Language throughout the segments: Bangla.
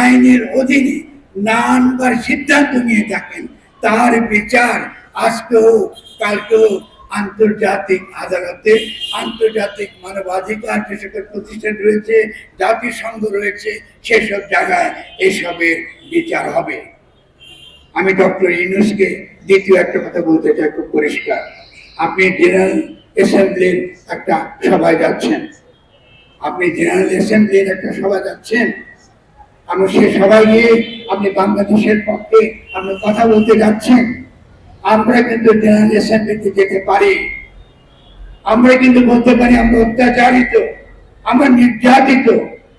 আইনের অধীনে নানবার সিদ্ধান্ত নিয়ে থাকেন। তার বিচার আজকে হোক, কালকে আন্তর্জাতিক আদালতে, আন্তর্জাতিক মানবাধিকার যে সকল প্রতিষ্ঠান রয়েছে, জাতিসংঘ রয়েছে, সেসব জায়গায় এসবের বিচার হবে। আমি ডক্টর ইউনুসকে দ্বিতীয় একটা কথা বলতে চাই, খুব পরিষ্কার। আপনি জেনারেল অ্যাসেম্বলির একটা সভায় যাচ্ছেন। আপনি জেনারেল অ্যাসেম্বলির একটা সভায় যাচ্ছেন। আমি সে সবাই গিয়ে আপনি বাংলাদেশের পক্ষে আপনি কথা বলতে যাচ্ছেন। আমরা কিন্তু জেনারেল অ্যাসেম্বলিতে যেতে পারি। আমরা কিন্তু বলতে পারি আমরা অত্যাচারিত, আমরা নির্যাতিত।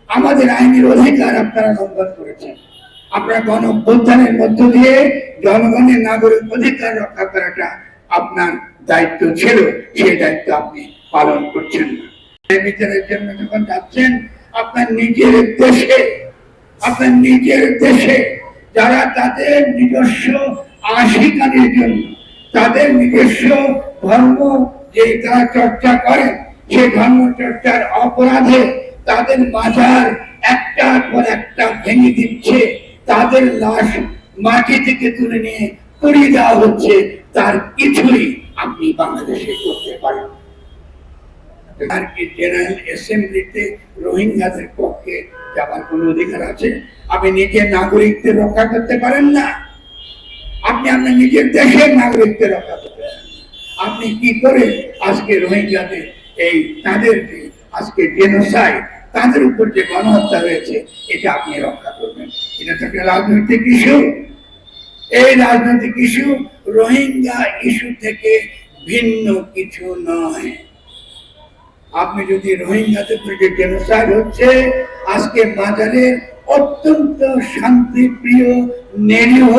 আমাদের আইনের অধিকার আপনারা লঙ্ঘন করেছেন। আপনারা গণ অভ্যুত্থানের মধ্য দিয়ে জনগণের নাগরিক অধিকার রক্ষা করাটা আপনার দায়িত্ব ছিল সেই দায়িত্ব আপনি পালন করছেন না। বিচারের জন্য যখন যাচ্ছেন, আপনার নিজের দেশে আপনার নিজের দেশে যারা তাদের নিজস্ব আশিকানের জন্য, তাদের নিজস্ব ধর্ম যে তারা চর্চা করেন সেই ধর্ম চর্চার অপরাধে তাদের মাজার একটা পর একটা ভেঙে দিচ্ছে, তাদের লাশ মাটি থেকে তুলে নিয়ে পুড়িয়ে দেওয়া হচ্ছে, তার কিছুই আপনি বাংলাদেশে করতে পারেন। আর জেনারেল অ্যাসেম্বলিতে রোহিঙ্গাদের পক্ষে যাবার কোনো অধিকার আছে? আপনি নিজের নাগরিকদের রক্ষা করতে পারেন না। আপনি আপনার নিজের দেশের নাগরিকদের রক্ষা করতে পারেন আপনি কি করে আজকে রোহিঙ্গাদের এই তাদের আজকে জেনোসাইড তাদের উপর যে গণহত্যা হয়েছে, এটা আপনি রক্ষা করবেন? এটা তো একটা রাজনৈতিক ইস্যু এই রাজনৈতিক ইস্যু রোহিঙ্গা ইস্যু থেকে ভিন্ন কিছু নয়। আপনি যদি রোহিঙ্গাদের যে জেনোসাইড হচ্ছে, আজকে মাজারের অত্যন্ত শান্তিপ্রিয়, নিরীহ,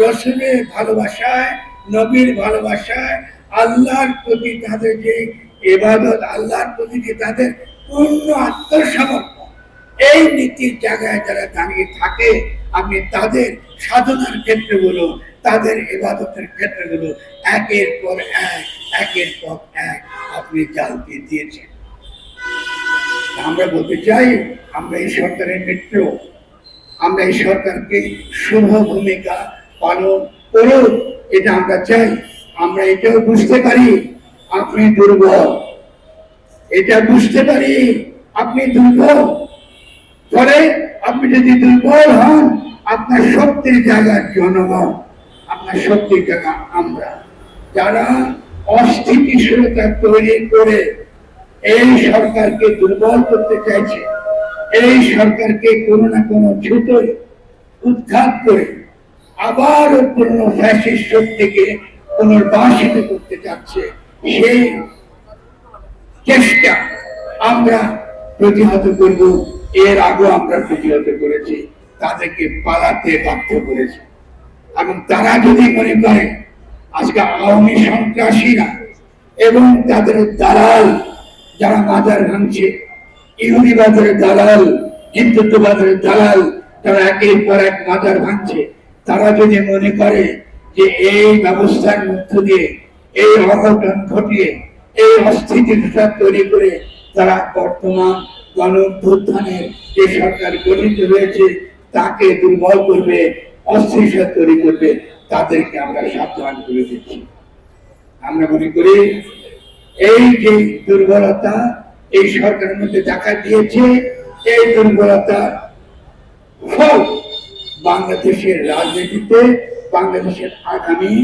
রসুলের ভালোবাসায়, নবীর ভালোবাসায়, আল্লাহর প্রতি তাদের যে এবাদত আল্লাহর প্রতি যে তাদের পূর্ণ আত্মসমর্পণ, এই নীতির জায়গায় যারা দাঁড়িয়ে থাকে, আপনি তাদের সাধনার ক্ষেত্রগুলো, তাদের এবাদতের ক্ষেত্রগুলো একের পর এক, একের পর এক আপনি জ্বালতে দিয়েছেন। আমরা বলতে চাই, আমরা এই সরকারের মিত্র আমরা এই সরকারকে শুভ ভূমিকা পালন করুক এটা আমরা চাই। আমরা এটাও বুঝতে পারি, আপনি দুর্বল। এটা বুঝতে পারি, আপনি দুর্বল। ফলে আপনি যদি দুর্বল হন, আপনার শক্তির জায়গা জনগণ, আপনার শক্তির জায়গা আমরা। যারা অস্থিতিশীলতা তৈরি করে এই সরকারকে দুর্বল করতে চাইছে, এই সরকারকে কোনো না কোনো ছুতোয় উৎখাত করে আবার পুরনো ফ্যাসিস্ট শক্তিকে পুনর্বাসিত করতে চাচ্ছে। সেই চেষ্টা আমরা প্রতিহত করব, এর আগেও আমরা প্রতিহত করেছি, তাদেরকে পালাতে বাধ্য করেছি। এবং তারা যদি মনে করে আজকে আওয়ামী সন্ত্রাসীরা এবং তাদের দালাল যারা মাজার ভাঙছে ইহুদিবাদের দালাল হিন্দুত্ববাদের দালাল, তারা একের পর এক মাজার ভাঙছে। তারা যদি মনে করে যে এই ব্যবস্থার মধ্য দিয়ে, এই অঘটন ঘটিয়ে, এই অস্থিতিশীলতা তৈরি করে তারা বর্তমান গণ অভ্যুত্থানের যে সরকার গঠিত হয়েছে, তাকে দুর্বল করবে অস্থিরতা তৈরি করবে। তাদেরকে আমরা সাবধান করে দিচ্ছি। আমরা মনে করি, এই যে দুর্বলতা এই সরকারের মধ্যে দেখা দিয়েছে, এই দুর্বলতা ফল বাংলাদেশের রাজনীতিতে, বাংলাদেশের আগামী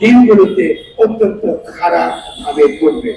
দিনগুলোতে অত্যন্ত খারাপ ভাবে পড়বে।